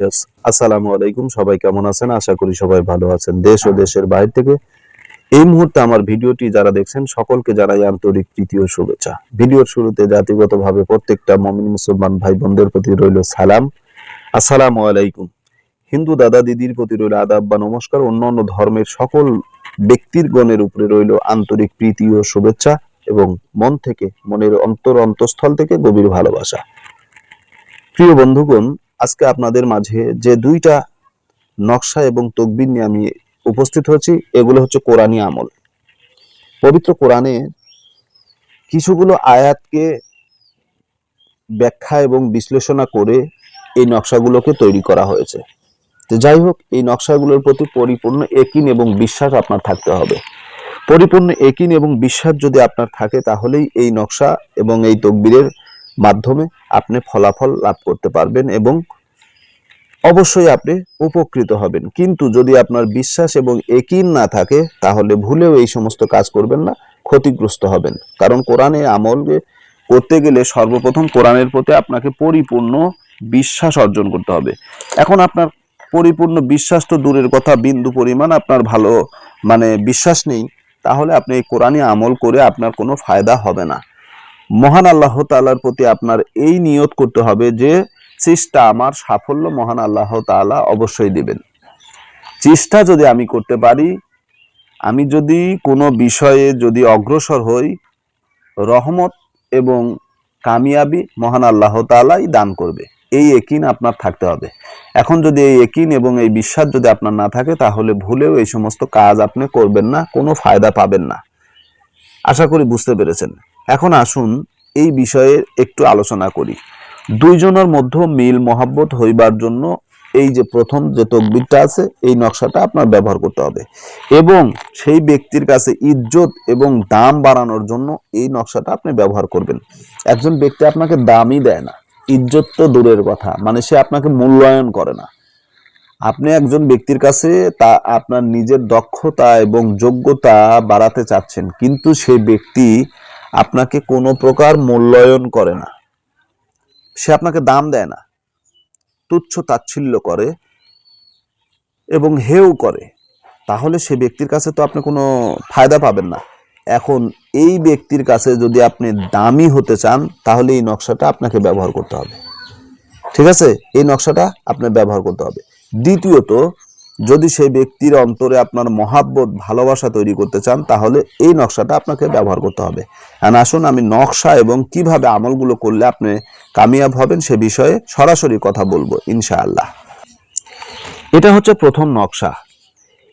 আসসালামু আলাইকুম। সবাই কেমন আছেন? আশা করি সবাই ভালো আছেন। দেশ ও দেশের বাইরে থেকে এই মুহূর্তে আমার ভিডিওটি যারা দেখছেন, সকলকে জানাই আন্তরিক তৃতীয় শুভেচ্ছা। ভিডিওর শুরুতে জাতিগতভাবে প্রত্যেকটা মমিন মুসলমান ভাই বোনদের প্রতি রইল সালাম। আসসালামু আলাইকুম। হিন্দু দাদা দিদির প্রতি রইল আদাব বা নমস্কার। অন্যান্য ধর্মের সকল ব্যক্তির গণের উপরে রইল আন্তরিক প্রীতি ও শুভেচ্ছা এবং মন থেকে, মনের অন্তর অন্তঃস্থল থেকে গভীর ভালোবাসা। প্রিয় বন্ধুগণ আজকে আপনাদের মাঝে যে দুইটা নকশা এবং তকবির নিয়ে আমি উপস্থিত হয়েছি, এগুলো হচ্ছে কোরআনী আমল। পবিত্র কোরআনে কিছুগুলো আয়াতকে ব্যাখ্যা এবং বিশ্লেষণা করে এই নকশাগুলোকে তৈরি করা হয়েছে। তো যাই হোক, এই নকশাগুলোর প্রতি পরিপূর্ণ একিন এবং বিশ্বাস আপনার থাকতে হবে। পরিপূর্ণ একিন এবং বিশ্বাস যদি আপনার থাকে, তাহলেই এই নকশা এবং এই তকবিরের মাধ্যমে আপনি ফলাফল লাভ করতে পারবেন এবং অবশ্যই আপনি উপকৃত হবেন। কিন্তু যদি আপনার বিশ্বাস এবং একিন না থাকে, তাহলে ভুলেও এই সমস্ত কাজ করবেন না, ক্ষতিগ্রস্ত হবেন। কারণ কোরআনে আমল করতে গেলে সর্বপ্রথম কোরআনের প্রতি আপনাকে পরিপূর্ণ বিশ্বাস অর্জন করতে হবে। এখন আপনার পরিপূর্ণ বিশ্বাস তো দূরের কথা, বিন্দু পরিমাণ আপনার ভালো মানে বিশ্বাস নেই, তাহলে আপনি এই কোরআনে আমল করে আপনার কোনো ফায়দা হবে না। মহান আল্লাহ তালার প্রতি আপনার এই নিয়ত করতে হবে যে, চেষ্টা আমার সাফল্য মহান আল্লাহ তাআলা অবশ্যই দেবেন। চেষ্টা যদি আমি করতে পারি, আমি যদি কোনো বিষয়ে যদি অগ্রসর হই, রহমত এবং কামিয়াবি মহান আল্লাহ তাআলাই দান করবে। এই একিন আপনার থাকতে হবে। এখন যদি এই একিন এবং এই বিশ্বাস যদি আপনার না থাকে, তাহলে ভুলেও এই সমস্ত কাজ আপনি করবেন না, কোনো ফায়দা পাবেন না। আশা করি বুঝতে পেরেছেন। এখন আসুন এই বিষয়ে একটু আলোচনা করি। দুইজনের মধ্যে মিল মহাব্বত হইবার জন্য এই যে প্রথম যে তকবিরটা আছে, এই নকশাটা আপনার ব্যবহার করতে হবে। এবং সেই ব্যক্তির কাছে ইজ্জত এবং দাম বাড়ানোর জন্য এই নকশাটা আপনি ব্যবহার করবেন। একজন ব্যক্তি আপনাকে দামই দেয় না। ইজ্জত তো দূরের কথা মানে সে আপনাকে মূল্যায়ন করে না। আপনি একজন ব্যক্তির কাছে তা আপনার নিজের দক্ষতা এবং যোগ্যতা বাড়াতে চাচ্ছেন, কিন্তু সেই ব্যক্তি আপনাকে কোনো প্রকার মূল্যায়ন করে না। সে আপনাকে দাম দেয় না, তুচ্ছ তাচ্ছিল্য করে এবং হেও করে। তাহলে সে ব্যক্তির কাছে তো আপনি কোনো ফায়দা পাবেন না। এখন এই ব্যক্তির কাছে যদি আপনি দামি হতে চান, তাহলে এই নকশাটা আপনাকে ব্যবহার করতে হবে। ঠিক আছে? এই নকশাটা আপনার ব্যবহার করতে হবে। দ্বিতীয়ত যদি সেই ব্যক্তির অন্তরে আপনার মহাব্বত, ভালোবাসা তৈরি করতে চান, তাহলে এই নকশাটা আপনাকে ব্যবহার করতে হবে। আর আসুন আমি নকশা এবং কীভাবে আমলগুলো করলে আপনি কামিয়াব হবেন সে বিষয়ে সরাসরি কথা বলব, ইনশাআল্লাহ। এটা হচ্ছে প্রথম নকশা।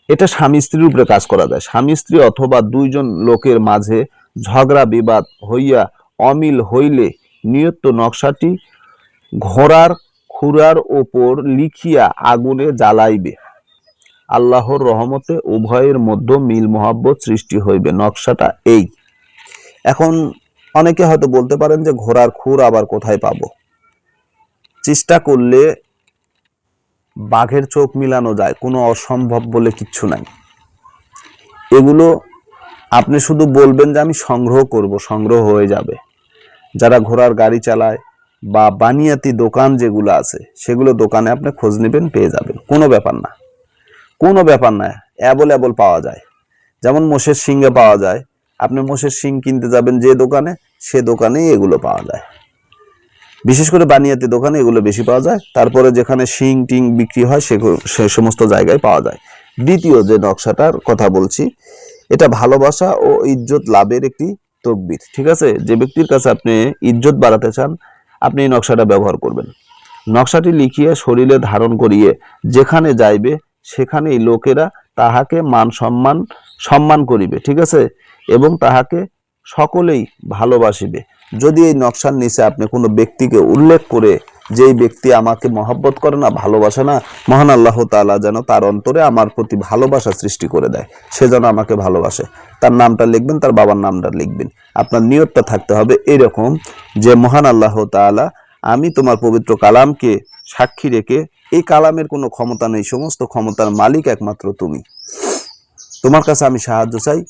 এটা স্বামী স্ত্রীর উপরে কাজ করা যায়। স্বামী স্ত্রী অথবা দুইজন লোকের মাঝে ঝগড়া, বিবাদ হইয়া অমিল হইলে নিয়ত নকশাটি ঘোড়ার খুরার ওপর লিখিয়া আগুনে জ্বালাইবে। আল্লাহর রহমতে উভয়ের মধ্যে মিল মহাব্বত সৃষ্টি হইবে, নকশাটা এই। এখন অনেকে হয়তো বলতে পারেন যে ঘোড়ার খুর আবার কোথায় পাব? চেষ্টা করলে বাঘের চোখ মিলানো যায়, কোনো অসম্ভব বলে কিচ্ছু নাই। এগুলো আপনি শুধু বলবেন যে আমি সংগ্রহ করব, সংগ্রহ হয়ে যাবে। যারা ঘোড়ার গাড়ি চালায় বা বানিয়াতি দোকান যেগুলো আছে, সেগুলো দোকানে আপনি খোঁজ নেবেন, পেয়ে যাবেন। কোনো ব্যাপার না। কোনো ব্যাপার না, অ্যাবল অ্যাবল পাওয়া যায়। যেমন মোষের শিংয়ে পাওয়া যায়। আপনি মোষের শিং কিনতে যাবেন যে দোকানে, সে দোকানেই এগুলো পাওয়া যায়। বিশেষ করে বানিয়াতি দোকানে এগুলো বেশি পাওয়া যায়। তারপরে যেখানে শিং টিং বিক্রি হয় সেগু- সে সমস্ত জায়গায় পাওয়া যায়। দ্বিতীয় যে নকশাটার কথা বলছি, এটা ভালোবাসা ও ইজ্জত লাভের একটি তকবির, ঠিক আছে? যে ব্যক্তির কাছে আপনি ইজ্জত বাড়াতে চান, আপনি এই নকশাটা ব্যবহার করবেন। নকশাটি লিখিয়ে, শরীরে ধারণ করিয়ে, যেখানে যাইবে সেখানেই লোকেরা তাহাকে মান সম্মান সম্মান করিবে, ঠিক আছে? এবং তাহাকে সকলেই ভালোবাসিবে। যদি এই নকশার নিচে আপনি কোনো ব্যক্তিকে উল্লেখ করে যে এই ব্যক্তি আমাকে মহব্বত করে না, ভালোবাসে না, মহান আল্লাহ তাআলা যেন তার অন্তরে আমার প্রতি ভালোবাসা সৃষ্টি করে দেয়, সে যেন আমাকে ভালোবাসে। তার নামটা লিখবেন, তার বাবার নামটা লিখবেন। আপনার নিয়তটা থাকতে হবে এরকম যে, মহান আল্লাহ তাআলা, আমি তোমার পবিত্র কালামকে সাক্ষী রেখে এই কালামের কোনো ক্ষমতা নেই, সমস্ত ক্ষমতার মালিক একমাত্র তুমি। তোমার কাছে আমি সাহায্য চাই,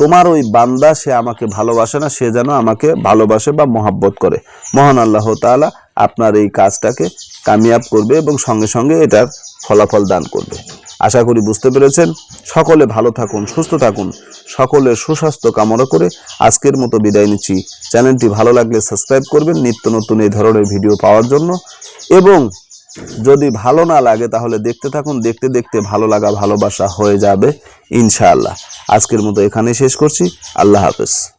তোমার ওই বান্দা, সে আমাকে ভালোবাসে না, সে যেন আমাকে ভালোবাসে বা মহাব্বত করে। মহান আল্লাহ তাআলা আপনার এই কাজটাকে কামিয়াব করবে এবং সঙ্গে সঙ্গে এটার ফলাফল দান করবে। আশা করি বুঝতে পেরেছেন? সকলে ভালো থাকুন, সুস্থ থাকুন, সকলের সুস্বাস্থ্য কামনা করে আজকের মতো বিদায় নিচ্ছি। চ্যানেলটি ভালো লাগলে সাবস্ক্রাইব করবেন, নিত্য নতুন এই ধরনের ভিডিও পাওয়ার জন্য এবং যদি ভালো না লাগে তাহলে দেখতে থাকুন, দেখতে দেখতে ভালো লাগা, ভালোবাসা হয়ে যাবে, ইনশাআল্লাহ। আজকের মতো এখানেই শেষ করছি। আল্লাহ হাফেজ।